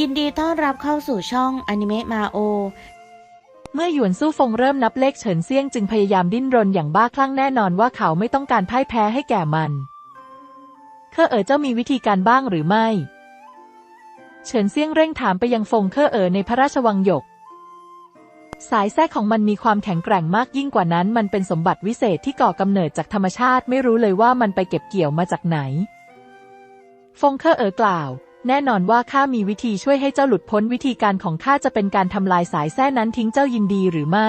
ยินดีต้อนรับเข้าสู่ช่องอนิเมะมาโอ เมื่อหยวนสู้ฟงเริ่มนับเลขเฉินเซี่ยงจึงพยายามดิ้นรนอย่างบ้าคลั่งแน่นอนว่าเขาไม่ต้องการพ่ายแพ้ให้แก่มันเคอเอ๋อเจ้ามีวิธีการบ้างหรือไม่ เฉินเซี่ยงเร่งถามไปยังฟงเคอเอ๋อในพระราชวังหยก สายแทรกของมันมีความแข็งแกร่งมากยิ่งกว่านั้น มันเป็นสมบัติวิเศษที่ก่อกำเนิดจากธรรมชาติไม่รู้เลยว่ามันไปเก็บเกี่ยวมาจากไหน ฟงเคอเอ๋อกล่าว แน่นอนว่าข้ามีวิธีช่วยให้เจ้าหลุดพ้นวิธีการของข้าจะเป็นการทำลายสายแส้นั้นทิ้งเจ้ายินดีหรือไม่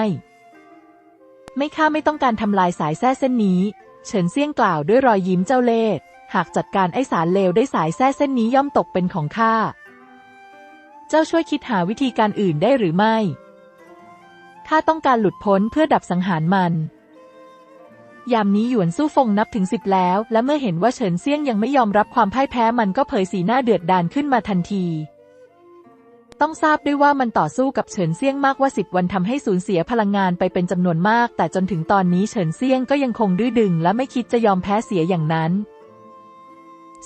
ไม่ข้าไม่ต้องการทำลายสายแส้เส้นนี้ เฉินเซี่ยงกล่าวด้วยรอยยิ้มเจ้าเล่ห์หากจัดการไอสารเลวได้สายแส้เส้นนี้ย่อมตกเป็นของข้า เจ้าช่วยคิดหาวิธีการอื่นได้หรือไม่ข้าต้องการหลุดพ้นเพื่อดับสังหารมัน ยามนี้หยวนสู้ฟงนับถึงสิบแล้ว และเมื่อเห็นว่าเฉินเซี่ยงยังไม่ยอมรับความพ่ายแพ้มันก็เผยสีหน้าเดือดดาลขึ้นมาทันที ต้องทราบด้วยว่ามันต่อสู้กับเฉินเซี่ยงมากว่าสิบวันทำให้สูญเสียพลังงานไปเป็นจำนวนมาก แต่จนถึงตอนนี้เฉินเซี่ยงก็ยังคงดื้อดึง และไม่คิดจะยอมแพ้เสียอย่างนั้น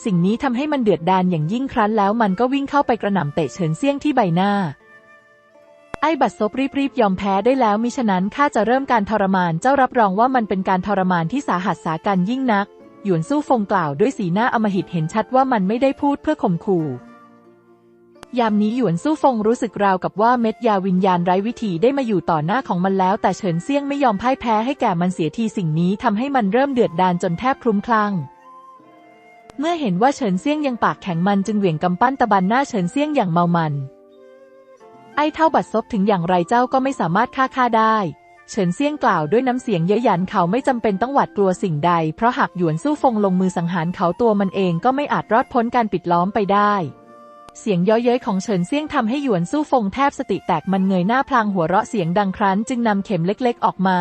สิ่งนี้ทำให้มันเดือดดาลอย่างยิ่งครั้นแล้วมันก็วิ่งเข้าไปกระหน่ำเตะเฉินเซี่ยงที่ใบหน้า ไอ้บัดซบรีบๆยอมแพ้ได้แล้วมิฉะนั้นข้าจะเริ่มการทรมานเจ้ารับรองว่ามันเป็นการทรมานที่สาหัสสากันยิ่งนัก หยวนสู้ฟงกล่าวด้วยสีหน้าอมหิตเห็นชัดว่ามันไม่ได้พูดเพื่อข่มขู่ ยามนี้หยวนสู้ฟงรู้สึกราวกับว่าเม็ดยาวิญญาณไร้วิถีได้มาอยู่ต่อหน้าของมันแล้ว แต่เฉินเซี่ยงไม่ยอมพ่ายแพ้ให้แก่มันเสียทีสิ่งนี้ทำให้มันเริ่มเดือดดาลจนแทบคลุ้มคลั่งเมื่อเห็นว่าเฉินเซี่ยงยังปากแข็งมันจึงเหวี่ยงกำปั้นตะบันหน้าเฉินเซี่ยงอย่างเมามัน ไอ้เท่าบัดซบถึงอย่างไรเจ้าก็ไม่สามารถฆ่าข้าได้ เฉินเซี่ยงกล่าวด้วยน้ำเสียงเย้ยหยันเขาไม่จำเป็นต้องหวาดกลัวสิ่งใด เพราะหากหยวนสู้ฟงลงมือสังหารเขาตัวมันเองก็ไม่อาจรอดพ้นการปิดล้อมไปได้ เสียงเย้อยเย้ยของเฉินเซี่ยงทำให้หยวนสู้ฟงแทบสติแตกมันเงยหน้าพลางหัวเราะเสียงดังครั้น จึงนำเข็มเล็ก ๆ ออกมา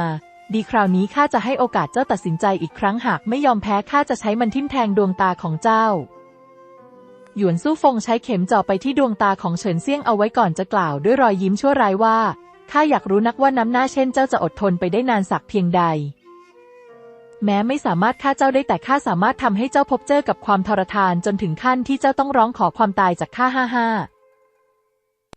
ดีคราวนี้ข้าจะให้โอกาสเจ้าตัดสินใจอีกครั้งหากไม่ยอมแพ้ข้าจะใช้มันทิ่มแทงดวงตาของเจ้า หยวนสู้ฟงใช้เข็มเจาะไปที่ดวงตาของเฉินเซี่ยงเอาไว้ก่อนจะกล่าวด้วยรอยยิ้มชั่วร้ายว่าข้าอยากรู้นักว่าน้ำหน้าเช่นเจ้าจะอดทนไปได้นานสักเพียงใด แม้ไม่สามารถฆ่าเจ้าได้แต่ข้าสามารถทำให้เจ้าพบเจอกับความทรทานจนถึงขั้นที่เจ้าต้องร้องขอความตายจากข้าห้าห้า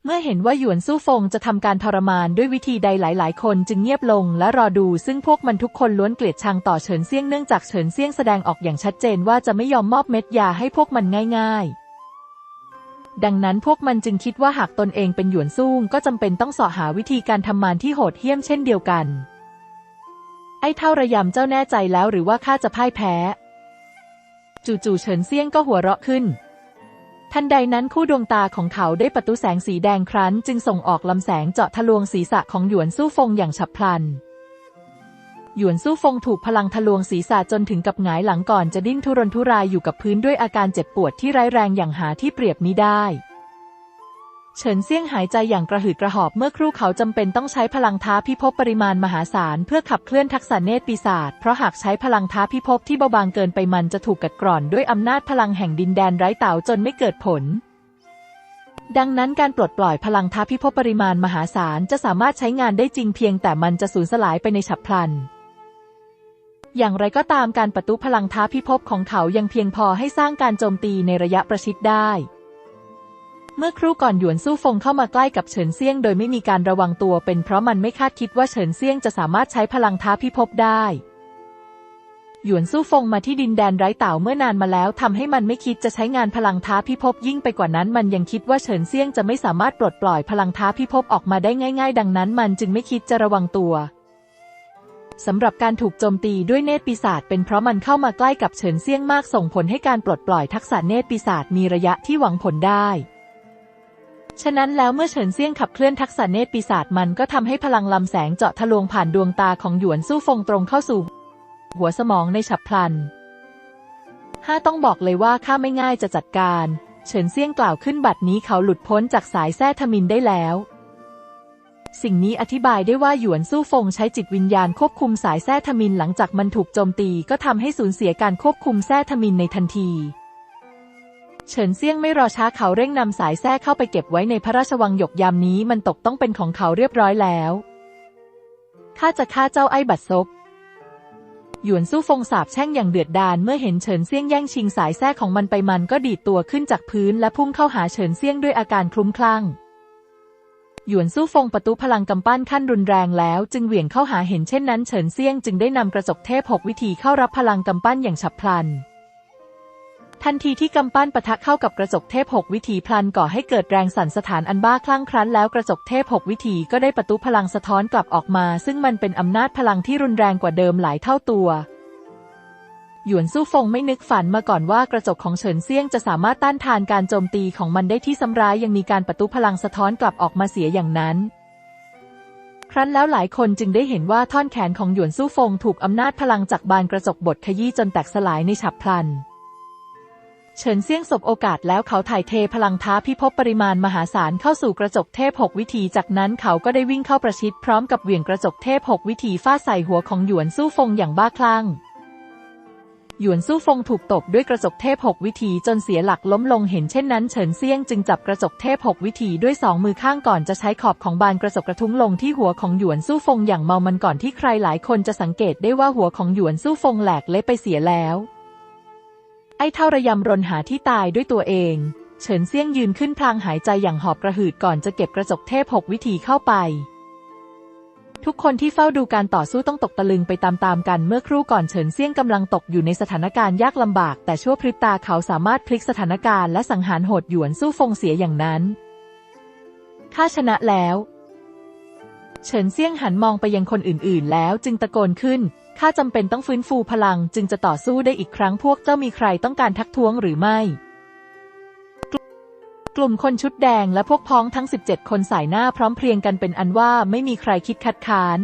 เมื่อเห็นว่าหยวนสู้ฟงจะทำการทรมานด้วยวิธีใดหลาย ๆ คนจึงเงียบลงและรอดูซึ่งพวกมันทุกคนล้วนเกลียดชังต่อเฉินเซี่ยงเนื่องจากเฉินเซี่ยงแสดงออกอย่างชัดเจนว่าจะไม่ยอมมอบเม็ดยาให้พวกมันง่าย ๆ ดังนั้นพวกมันจึงคิดว่าหากตนเองเป็นหยวนสู้ก็จำเป็นต้องเสาะหาวิธีการทำมานที่โหดเหี้ยมเช่นเดียวกัน ไอ้เท่าระยำเจ้าแน่ใจแล้วหรือว่าข้าจะพ่ายแพ้ จู่ๆเฉินเซี่ยงก็หัวเราะขึ้น ทันใดนั้นคู่ดวงตาของเขาได้ประตูแสงสีแดงครั้น จึงส่งออกลำแสงเจาะทะลวงศีรษะของหยวนสู้ฟงอย่างฉับพลัน หยวนสู้ฟงถูกพลังทะลวงศีรษะจนถึงกับหงายหลังก่อนจะดิ้นทุรนทุรายอยู่กับพื้นด้วยอาการเจ็บปวดที่ร้ายแรงอย่างหาที่เปรียบมิได้ เฉินเซี่ยงหายใจอย่างกระหืดกระหอบเมื่อครู่เขาจำเป็นต้องใช้พลังท้าพิภพปริมาณมหาศาลเพื่อขับเคลื่อนทักษะเนตรปีศาจเพราะหากใช้พลังท้าพิภพที่เบาบางเกินไปมันจะถูกกัดกร่อนด้วยอำนาจพลังแห่งดินแดนไร้เต่าจนไม่เกิดผลดังนั้นการปลดปล่อยพลังท้าพิภพปริมาณมหาศาลจะสามารถใช้งานได้จริงเพียงแต่มันจะสูญสลายไปในฉับพลัน อย่างไรก็ตามการประตุพลังท้าพิภพของเขายังเพียงพอให้สร้างการโจมตีในระยะประชิดได้ เมื่อครู่ก่อนหยวนสู้ฟงเข้ามาใกล้กับเฉินเซี่ยงโดยไม่มีการระวังตัวเป็นเพราะมันไม่คาดคิดว่าเฉินเซี่ยงจะสามารถใช้พลังท้าพิภพได้หยวนสู้ฟงมาที่ดินแดนไร้เต่าเมื่อนานมาแล้วทำให้มันไม่คิดจะใช้งานพลังท้าพิภพยิ่งไปกว่านั้นมันยังคิดว่าเฉินเซี่ยงจะไม่สามารถปลดปล่อยพลังท้าพิภพออกมาได้ง่าย ๆ ดังนั้นมันจึงไม่คิดจะระวังตัว สำหรับการถูกโจมตีด้วยเนตรปีศาจเป็นเพราะมันเข้ามาใกล้กับเฉินเซี่ยงมากส่งผลให้การปลดปล่อยทักษะเนตรปีศาจมีระยะที่หวังผลได้ ฉะนั้นแล้วเมื่อเฉินเซี่ยงขับเคลื่อนทักษะเนตรปีศาจมันก็ทำให้พลังลำแสงเจาะทะลวงผ่านดวงตาของหยวนสู้ฟงตรงเข้าสู่ หัวสมองในฉับพลันห้าต้องบอกเลยว่าข้าไม่ง่ายจะจัดการ เฉินเซี่ยงกล่าวขึ้นบัดนี้เขาหลุดพ้นจากสายแท้ทมินได้แล้ว สิ่งนี้อธิบายได้ว่าหยวนสู้ฟงใช้จิตวิญญาณควบคุมสายแท้ทมินหลังจากมันถูกโจมตีก็ทำให้สูญเสียการควบคุมแท้ทมินในทันที เฉินเซี่ยงไม่รอช้าเขาเร่งนำสายแท้เข้าไปเก็บไว้ในพระราชวังหยกยามนี้มันตกต้องเป็นของเขาเรียบร้อยแล้วข้าจะฆ่าเจ้าไอ้บัดซบหยวนสู้ฟงสาบแช่งอย่างเดือดดาลเมื่อเห็นเฉินเซี่ยงแย่งชิงสายแท้ของมันไปมันก็ดีดตัวขึ้นจากพื้นและพุ่งเข้าหาเฉินเซี่ยงด้วยอาการคลุ้มคลั่ง หยวนสู้ฟงประตูพลังกำปั้นขั้นรุนแรงแล้ว จึงเหวี่ยงเข้าหาเห็นเช่นนั้นเฉินเซียงจึงได้นำกระจกเทพหกวิธีเข้ารับพลังกำปั้นอย่างฉับพลัน ทันทีที่กำปั้นปะทะเข้ากับกระจกเทพหกวิถีพลันก่อให้เกิดแรงสั่นสถานอันบ้าคลั่งครั้นแล้วกระจกเทพหกวิถีก็ได้ประตูพลังสะท้อนกลับออกมา ซึ่งมันเป็นอำนาจพลังที่รุนแรงกว่าเดิมหลายเท่าตัว หยวนสู้ฟงไม่นึกฝันมาก่อนว่ากระจกของเฉินเซี่ยงจะสามารถต้านทานการโจมตีของมันได้ที่ซ้ำร้ายยังมีการประตูพลังสะท้อนกลับออกมาเสียอย่างนั้น ครั้นแล้วหลายคนจึงได้เห็นว่าท่อนแขนของหยวนสู้ฟงถูกอำนาจพลังจากบานกระจกบดขยี้จนแตกสลายในฉับพลันเฉินเซี่ยงสบโอกาสแล้วเขาถ่ายเทพลังท้าพิภพปริมาณมหาศาลเข้าสู่กระจกเทพหกวิธี จากนั้นเขาก็ได้วิ่งเข้าประชิดพร้อมกับเหวี่ยงกระจกเทพหกวิธีฟาดใส่หัวของหยวนสู้ฟงอย่างบ้าคลั่ง หยวนสู้ฟงถูกตบด้วยกระจกเทพหกวิธีจนเสียหลักล้มลงเห็นเช่นนั้นเฉินเซียงจึงจับกระจกเทพหกวิธีด้วยสองมือข้างก่อนจะใช้ขอบของบานกระจกกระทุ้งลงที่หัวของหยวนสู้ฟงอย่างเมามันก่อนที่ใครหลายคนจะสังเกตได้ว่าหัวของหยวนสู้ฟงแหลกเละไปเสียแล้ว ไอ้เท่าระยำรนหาที่ตายด้วยตัวเอง เฉินเซียงยืนขึ้นพลางหายใจอย่างหอบกระหืดก่อนจะเก็บกระจกเทพหกวิธีเข้าไป ทุกคนที่เฝ้าดูการต่อสู้ต้องตกตะลึงไปตามๆกันเมื่อครู่ก่อนเฉินเซี่ยงกำลังตกอยู่ในสถานการณ์ยากลำบาก แต่ชั่วพริบตาเขาสามารถพลิกสถานการณ์และสังหารโหดหยวนสู้ฟงเสียอย่างนั้นข้าชนะแล้ว เฉินเซี่ยงหันมองไปยังคนอื่นๆ แล้วจึงตะโกนขึ้นข้าจำเป็นต้องฟื้นฟูพลังจึงจะต่อสู้ได้อีกครั้งพวกเจ้ามีใครต้องการทักท้วงหรือไม่ กลุ่มคนชุดแดงและพวกพ้องทั้ง 17 คนสายหน้าพร้อมเพรียงกันเป็นอันว่าไม่มีใครคิดคัดค้าน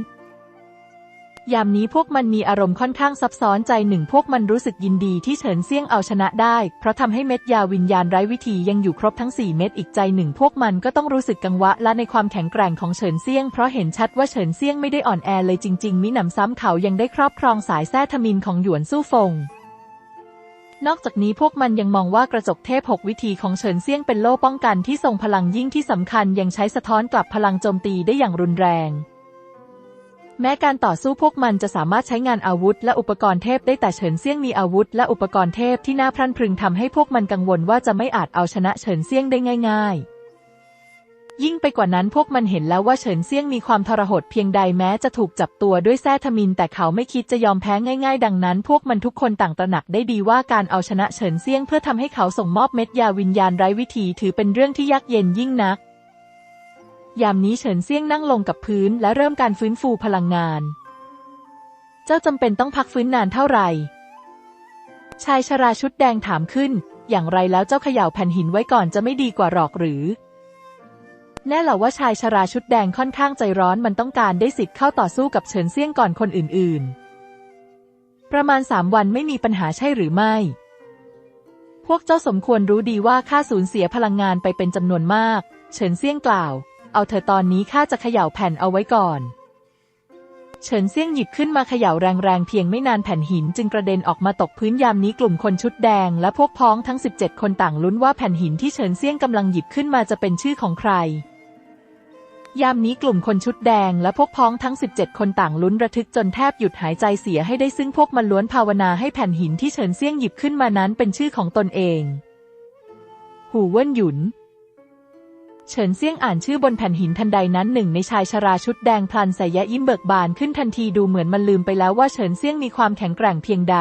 ยามนี้พวกมันมีอารมณ์ค่อนข้างซับซ้อนใจหนึ่งพวกมันรู้สึกยินดีที่เฉินเซี่ยงเอาชนะได้ เพราะทำให้เม็ดยาวิญญาณไร้วิธียังอยู่ครบทั้ง 4 เม็ดอีกใจหนึ่งพวกมันก็ต้องรู้สึกกังวะและในความแข็งแกร่งของเฉินเซี่ยงเพราะเห็นชัดว่าเฉินเซี่ยงไม่ได้อ่อนแอเลยจริง ๆ มิหนำซ้ำเขายังได้ครอบครองสายแท้ทมินของหยวนสู้ฟง นอกจากนี้พวกมันยังมองว่ากระจกเทพหกวิธีของเฉินเซี่ยงเป็นโล่ป้องกันที่ทรงพลังยิ่งที่สำคัญยังใช้สะท้อนกลับพลังโจมตีได้อย่างรุนแรง แม้การต่อสู้พวกมันจะสามารถใช้งานอาวุธ และอุปกรณ์เทพได้แต่เฉินเซี่ยงมีอาวุธ และอุปกรณ์เทพที่น่าพรั่นพรึงทำให้พวกมันกังวลว่าจะไม่อาจเอาชนะเฉินเซี่ยงได้ง่าย ๆ ยิ่งไปกว่านั้นพวกมันเห็นแล้วว่าเฉินเซี่ยงมีความทรหดเพียงใดแม้จะถูกจับตัวด้วยแท้ทมิน แต่เขาไม่คิดจะยอมแพ้ง่ายๆ ดังนั้น พวกมันทุกคนต่างตระหนักได้ดีว่าการเอาชนะเฉินเซี่ยงเพื่อทำให้เขาส่งมอบเม็ดยาวิญญาณไร้วิธีถือเป็นเรื่องที่ยากเย็นยิ่งนัก ยามนี้เฉินเซี่ยงนั่งลงกับพื้นและเริ่มการฟื้นฟูพลังงาน เจ้าจำเป็นต้องพักฟื้นนานเท่าไหร่ ชายชราชุดแดงถามขึ้น อย่างไรแล้วเจ้าเขย่าแผ่นหินไว้ก่อนจะไม่ดีกว่าหรอกหรือ แน่เหรอว่าชายชราชุดแดงค่อนข้างใจร้อนมันต้องการได้สิทธิ์เข้าต่อสู้กับเฉินเซี่ยงก่อนคนอื่น ๆ ประมาณสามวันไม่มีปัญหาใช่หรือไม่ พวกเจ้าสมควรรู้ดีว่าข้าสูญเสียพลังงานไปเป็นจำนวนมาก เฉินเซี่ยงกล่าว เอาเธอตอนนี้ข้าจะเขย่าแผ่นเอาไว้ก่อน เฉินเซี่ยงหยิบขึ้นมาเขย่าแรงๆเพียงไม่นานแผ่นหินจึงกระเด็นออกมาตกพื้นยามนี้กลุ่มคนชุดแดง และพวกพ้องทั้ง 17 คนต่างลุ้นว่าแผ่นหินที่เฉินเซี่ยงกำลังหยิบขึ้นมาจะเป็นชื่อของใคร ยามนี้กลุ่มคนชุดแดงและพวกพ้องทั้ง 17 คนต่างลุ้นระทึกจนแทบหยุดหายใจเสียให้ได้ซึ่งพวกมันล้วนภาวนาให้แผ่นหินที่เฉินเซี่ยงหยิบขึ้นมานั้นเป็นชื่อของตนเอง หูเว่นหยุน เฉินเซี่ยงอ่านชื่อบนแผ่นหินทันใดนั้นหนึ่งในชายชราชุดแดงพลันใส่ยะยิ้มเบิกบานขึ้นทันทีดูเหมือนมันลืมไปแล้วว่าเฉินเซี่ยงมีความแข็งแกร่งเพียงใด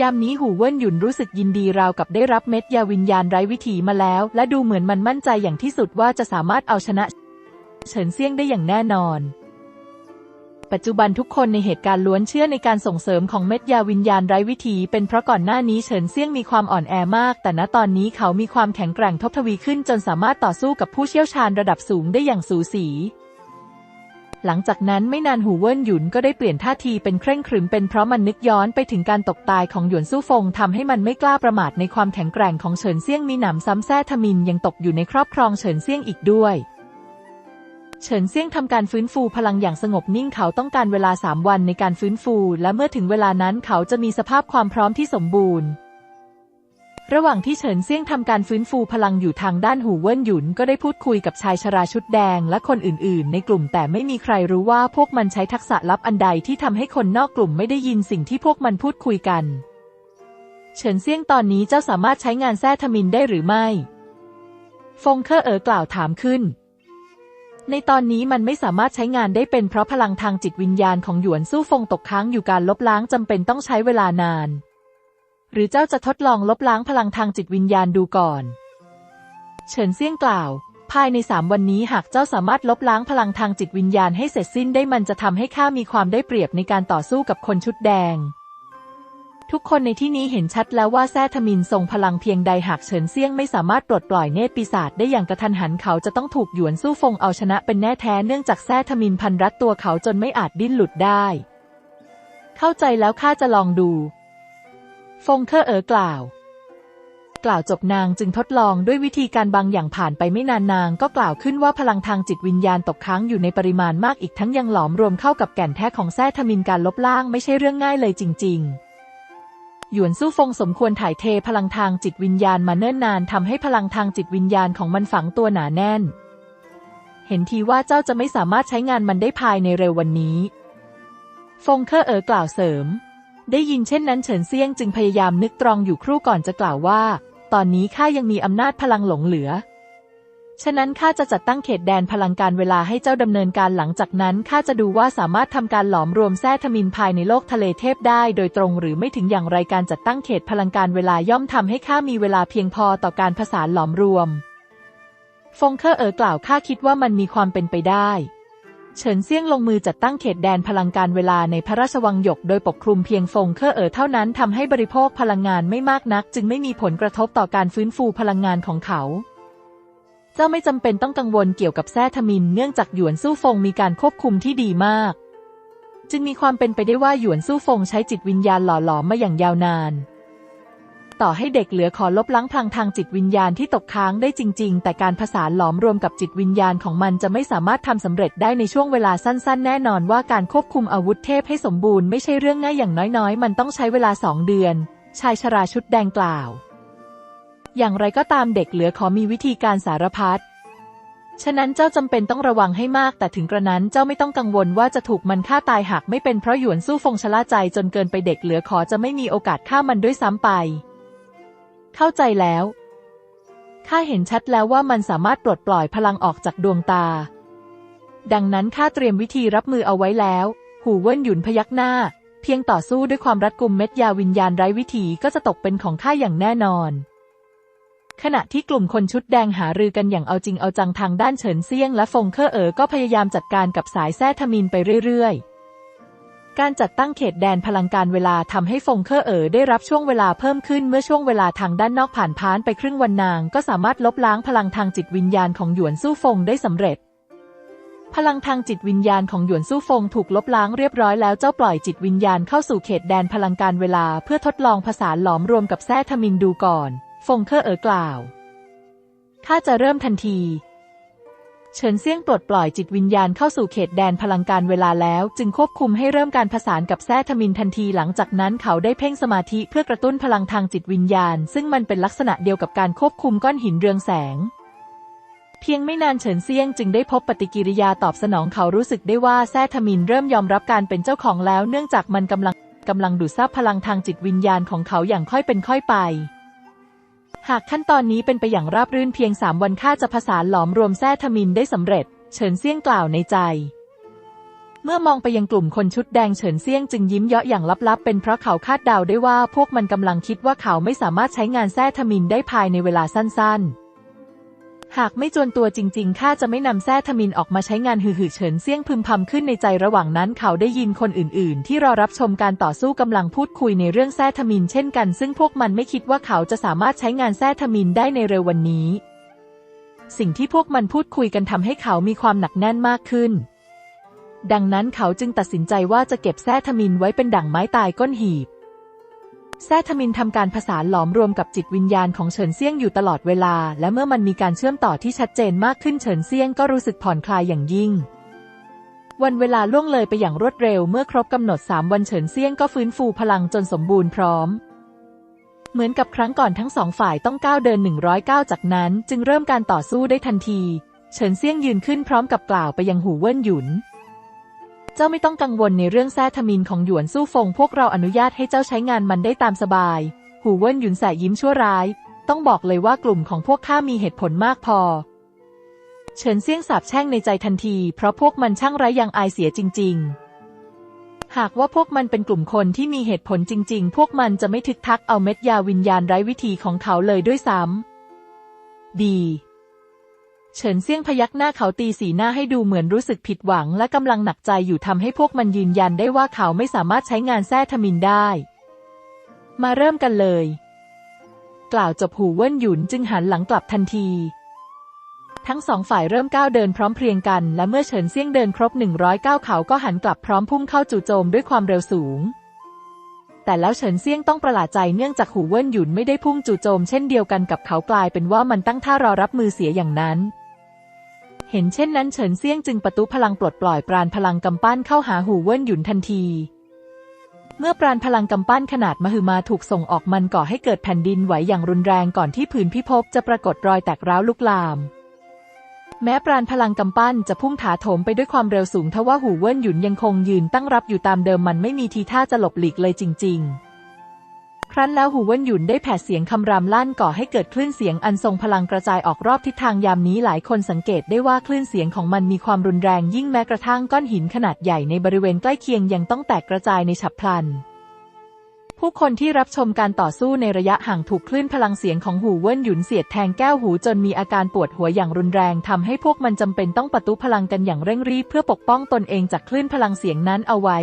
ยามนี้หูเว่นหยุนรู้สึกยินดีราวกับได้รับเม็ดยาวิญญาณไร้วิถีมาแล้ว และดูเหมือนมันมั่นใจอย่างที่สุดว่าจะสามารถเอาชนะ เฉินเซี่ยงได้อย่างแน่นอน ปัจจุบันทุกคนในเหตุการณ์ล้วนเชื่อในการส่งเสริมของเม็ดยาวิญญาณไร้วิถีเป็นเพราะก่อนหน้านี้เฉินเซี่ยงมีความอ่อนแอมาก แต่ณตอนนี้เขามีความแข็งแกร่งทบทวีขึ้นจนสามารถต่อสู้กับผู้เชี่ยวชาญระดับสูงได้อย่างสูสี หลังจากนั้นไม่นานหูเวินหยุนก็ได้เปลี่ยนท่าทีเป็นเคร่งครึมเป็นเพราะมันนึกย้อนไปถึงการตกตายของหยวนสู้ฟงทำให้มันไม่กล้าประมาทในความแข็งแกร่งของเฉินเซี่ยงมีหนำซ้ำแท้ทมินยังตกอยู่ในครอบครองเฉินเซี่ยงอีกด้วยเฉินเซี่ยงทำการฟื้นฟูพลังอย่างสงบนิ่งเขาต้องการเวลาสามวันในการฟื้นฟู และเมื่อถึงเวลานั้นเขาจะมีสภาพความพร้อมที่สมบูรณ์ ระหว่างที่เฉินเซี่ยงทำการฟื้นฟูพลังอยู่ทางด้านหูเวิ้นหยุนก็ได้พูดคุยกับชายชราชุดแดงและคนอื่นๆ ในกลุ่มแต่ไม่มีใครรู้ว่าพวกมันใช้ทักษะลับอันใดที่ทำให้คนนอกกลุ่มไม่ได้ยินสิ่งที่พวกมันพูดคุยกัน เฉินเซี่ยงตอนนี้เจ้าสามารถใช้งานแท้ทมินได้หรือไม่ ฟงเคอเอ๋อกล่าวถามขึ้น ในตอนนี้มันไม่สามารถใช้งานได้เป็นเพราะพลังทางจิตวิญญาณของหยวนสู้ฟงตกค้างอยู่การลบล้างจำเป็นต้องใช้เวลานาน หรือเจ้าจะทดลองลบล้างพลังทางจิตวิญญาณดูก่อน เฉินเซี่ยงกล่าว ภายในสามวันนี้หากเจ้าสามารถลบล้างพลังทางจิตวิญญาณให้เสร็จสิ้นได้มันจะทำให้ข้ามีความได้เปรียบในการต่อสู้กับคนชุดแดง ทุกคนในที่นี้เห็นชัดแล้วว่าแท้ทมินทรงพลังเพียงใดหากเฉินเซี่ยงไม่สามารถปลดปล่อยเนตรปีศาจได้อย่างกระทันหันเขาจะต้องถูกหยวนสู้ฟงเอาชนะเป็นแน่แท้เนื่องจากแท้ทมินพันรัดตัวเขาจนไม่อาจดิ้นหลุดได้ เข้าใจแล้วข้าจะลองดู ฟงเคอเอ๋อกล่าว กล่าวจบนางจึงทดลองด้วยวิธีการบางอย่างผ่านไปไม่นานนางก็กล่าวขึ้นว่าพลังทางจิตวิญญาณตกค้างอยู่ในปริมาณมากอีกทั้งยังหลอมรวมเข้ากับแก่นแท้ของแท้ทมินการลบล้างไม่ใช่เรื่องง่ายเลยจริง ๆหยวนสู้ฟงสมควรถ่ายเทพลังทางจิตวิญญาณมาเนิ่นนานทำให้พลังทางจิตวิญญาณของมันฝังตัวหนาแน่น เห็นทีว่าเจ้าจะไม่สามารถใช้งานมันได้ภายในเร็ววันนี้ ฟงเคอเอ๋อกล่าวเสริม ได้ยินเช่นนั้นเฉินเซียงจึงพยายามนึกตรองอยู่ครู่ก่อนจะกล่าวว่า ตอนนี้ข้ายังมีอำนาจพลังหลงเหลือ ฉะนั้นข้าจะจัดตั้งเขตแดนพลังการเวลาให้เจ้าดำเนินการหลังจากนั้นข้าจะดูว่าสามารถทำการหลอมรวมแท้ทมินภายในโลกทะเลเทพได้ โดยตรงหรือไม่ถึงอย่างไรการจัดตั้งเขตพลังการเวลาย่อมทำให้ข้ามีเวลาเพียงพอต่อการผสานหลอมรวม ฟงเคอร์เอ๋อกล่าวข้าคิดว่ามันมีความเป็นไปได้ เฉินเซี่ยงลงมือจัดตั้งเขตแดนพลังการเวลาในพระราชวังหยกโดยปกคลุมเพียงฟงเคอร์เอ๋อเท่านั้นทำให้บริโภคพลังงานไม่มากนัก จึงไม่มีผลกระทบต่อการฟื้นฟูพลังงานของเขา เจ้าไม่จำเป็นต้องกังวลเกี่ยวกับแท้ทมินเนื่องจากหยวนสู้ฟงมีการควบคุมที่ดีมาก จึงมีความเป็นไปได้ว่าหยวนสู้ฟงใช้จิตวิญญาณหล่อหลอมมาอย่างยาวนาน ต่อให้เด็กเหลือขอลบล้างพลังทางจิตวิญญาณที่ตกค้างได้จริง ๆ แต่การผสานหลอมรวมกับจิตวิญญาณของมันจะไม่สามารถทำสำเร็จได้ในช่วงเวลาสั้น ๆ แน่นอนว่าการควบคุมอาวุธเทพให้สมบูรณ์ไม่ใช่เรื่องง่ายอย่างน้อยๆ มันต้องใช้เวลาสองเดือน ชายชราชุดแดงกล่าว อย่างไรก็ตามเด็กเหลือขอมีวิธีการสารพัดฉะนั้นเจ้าจำเป็นต้องระวังให้มาก แต่ถึงกระนั้นเจ้าไม่ต้องกังวลว่าจะถูกมันฆ่าตายหากไม่เป็นเพราะหยวนสู้ฟงชะล่าใจจนเกินไปเด็กเหลือขอจะไม่มีโอกาสฆ่ามันด้วยซ้ำไป เข้าใจแล้ว ข้าเห็นชัดแล้วว่ามันสามารถปลดปล่อยพลังออกจากดวงตา ดังนั้นข้าเตรียมวิธีรับมือเอาไว้แล้ว หูเว่นหยุนพยักหน้า เพียงต่อสู้ด้วยความรัดกุมเม็ดยาวิญญาณไร้วิถีก็จะตกเป็นของข้าอย่างแน่นอน ขณะที่กลุ่มคนชุดแดงหารือกันอย่างเอาจริงเอาจังทางด้านเฉินเซียงและฟงเคอเอ๋อก็พยายามจัดการกับสายแท้ทมินไปเรื่อยๆ การจัดตั้งเขตแดนพลังการเวลาทำให้ฟงเคอเอ๋อได้รับช่วงเวลาเพิ่มขึ้นเมื่อช่วงเวลาทางด้านนอกผ่านพ้านไปครึ่งวันนางก็สามารถลบล้างพลังทางจิตวิญญาณของหยวนสู้ฟงได้สำเร็จ พลังทางจิตวิญญาณของหยวนสู้ฟงถูกลบล้างเรียบร้อยแล้วเจ้าปล่อยจิตวิญญาณเข้าสู่เขตแดนพลังการเวลาเพื่อทดลองผสานหลอมรวมกับแท้ทมินดูก่อน ฟงเคอเอ๋อกล่าวข้าจะเริ่มทันที เฉินเซี่ยงปลดปล่อยจิตวิญญาณเข้าสู่เขตแดนพลังการเวลาแล้ว จึงควบคุมให้เริ่มการผสานกับแท้ทมินทันทีหลังจากนั้นเขาได้เพ่งสมาธิเพื่อกระตุ้นพลังทางจิตวิญญาณ ซึ่งมันเป็นลักษณะเดียวกับการควบคุมก้อนหินเรืองแสง เพียงไม่นานเฉินเซี่ยงจึงได้พบปฏิกิริยาตอบสนองเขารู้สึกได้ว่าแท้ทมินเริ่มยอมรับการเป็นเจ้าของแล้ว เนื่องจากมันกำลังกำลังดูดซับพลังทางจิตวิญญาณของเขาอย่างค่อยเป็นค่อยไป หากขั้นตอนนี้เป็นไปอย่างราบรื่นเพียงสามวันข้าจะผสานหลอมรวมแท้ทมินได้สำเร็จ เฉินเซี่ยงกล่าวในใจ เมื่อมองไปยังกลุ่มคนชุดแดงเฉินเซี่ยงจึงยิ้มเยาะอย่างลับๆ เป็นเพราะเขาคาดเดาได้ว่าพวกมันกำลังคิดว่าเขาไม่สามารถใช้งานแท้ทมินได้ภายในเวลาสั้นๆ หากไม่จวนตัวจริงๆ ข้าจะไม่นำแท้ทมินออกมาใช้งานหือๆเฉินเซี่ยงพึมพำขึ้นในใจระหว่างนั้นเขาได้ยินคนอื่นๆ ที่รอรับชมการต่อสู้กำลังพูดคุยในเรื่องแท้ทมินเช่นกัน ซึ่งพวกมันไม่คิดว่าเขาจะสามารถใช้งานแท้ทมินได้ในเร็ววันนี้ สิ่งที่พวกมันพูดคุยกันทำให้เขามีความหนักแน่นมากขึ้น ดังนั้นเขาจึงตัดสินใจว่าจะเก็บแท้ทมินไว้เป็นดั่งไม้ตายก้นหีบ แททมินทำการผสานหลอมรวมกับจิตวิญญาณของเฉินเซี่ยงอยู่ตลอดเวลา และเมื่อมันมีการเชื่อมต่อที่ชัดเจนมากขึ้นเฉินเซี่ยงก็รู้สึกผ่อนคลายอย่างยิ่ง วันเวลาล่วงเลยไปอย่างรวดเร็วเมื่อครบกำหนด 3 วันเฉินเซี่ยงก็ฟื้นฟูพลังจนสมบูรณ์พร้อม เหมือนกับครั้งก่อนทั้งสองฝ่ายต้องก้าวเดิน 109 จากนั้น จึงเริ่มการต่อสู้ได้ทันที เฉินเซี่ยงยืนขึ้นพร้อมกับกล่าวไปยังหูเว่นหยุน เจ้าไม่ต้องกังวลในเรื่องแท้ทมินของหยวนสู้ฟง พวกเราอนุญาตให้เจ้าใช้งานมันได้ตามสบาย หูเว่นหยุนแสยิ้มชั่วร้าย ต้องบอกเลยว่ากลุ่มของพวกข้ามีเหตุผลมากพอ เฉินเซี่ยงสาบแช่งในใจทันที เพราะพวกมันช่างไร้ยังอายเสียจริง ๆ หากว่าพวกมันเป็นกลุ่มคนที่มีเหตุผลจริง ๆ พวกมันจะไม่ทึกทักเอาเม็ดยาวิญญาณไร้วิธีของเขาเลยด้วยซ้ำดี เฉินเซี่ยงพยักหน้าเขาตีสีหน้าให้ดูเหมือนรู้สึกผิดหวังและกำลังหนักใจอยู่ทำให้พวกมันยืนยันได้ว่าเขาไม่สามารถใช้งานแท้ทมินได้ มาเริ่มกันเลย กล่าวจบหูเว่นหยุนจึงหันหลังกลับทันที ทั้งสองฝ่ายเริ่มก้าวเดินพร้อมเพรียงกัน และเมื่อเฉินเซี่ยงเดินครบ109เขาก็หันกลับพร้อมพุ่งเข้าจู่โจมด้วยความเร็วสูง แต่แล้วเฉินเซี่ยงต้องประหลาดใจเนื่องจากหูเว่นหยุนไม่ได้พุ่งจู่โจมเช่นเดียวกันกับเขากลายเป็นว่ามันตั้งท่ารอรับมือเสียอย่างนั้น เห็นเช่นนั้นเฉินเซี่ยงจึงประตูพลังปลดปล่อยปราณพลังกำปั้นเข้าหาหูเว่นหยุนทันที เมื่อปราณพลังกำปั้นขนาดมหึมาถูกส่งออกมันก่อให้เกิดแผ่นดินไหวอย่างรุนแรงก่อนที่ผืนพิภพจะปรากฏรอยแตกร้าวลุกลาม แม้ปราณพลังกำปั้นจะพุ่งถาโถมไปด้วยความเร็วสูงทว่าหูเว่นหยุนยังคงยืนตั้งรับอยู่ตามเดิมมันไม่มีทีท่าจะหลบหลีกเลยจริง ๆ ครั้นแล้วหูเว่นหยุนได้แผดเสียงคำรามลั่นก่อให้เกิดคลื่นเสียงอันทรงพลังกระจายออกรอบทิศทางยามนี้หลายคนสังเกตได้ว่าคลื่นเสียงของมันมีความรุนแรงยิ่งแม้กระทั่งก้อนหินขนาดใหญ่ในบริเวณใกล้เคียงยังต้องแตกกระจายในฉับพลัน ผู้คนที่รับชมการต่อสู้ในระยะห่างถูกคลื่นพลังเสียงของหูเว่นหยุนเสียดแทงแก้วหูจนมีอาการปวดหัวอย่างรุนแรงทำให้พวกมันจำเป็นต้องปะทุพลังกันอย่างเร่งรีบเพื่อปกป้องตนเองจากคลื่นพลังเสียงนั้นเอาไว้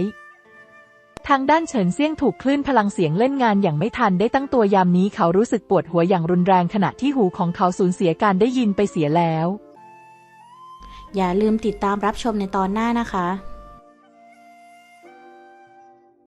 ทางด้านเฉินเซี่ยงถูกคลื่นพลังเสียงเล่นงานอย่างไม่ทันได้ตั้งตัวยามนี้เขารู้สึกปวดหัวอย่างรุนแรงขณะที่หูของเขาสูญเสียการได้ยินไปเสียแล้ว อย่าลืมติดตามรับชมในตอนหน้านะคะ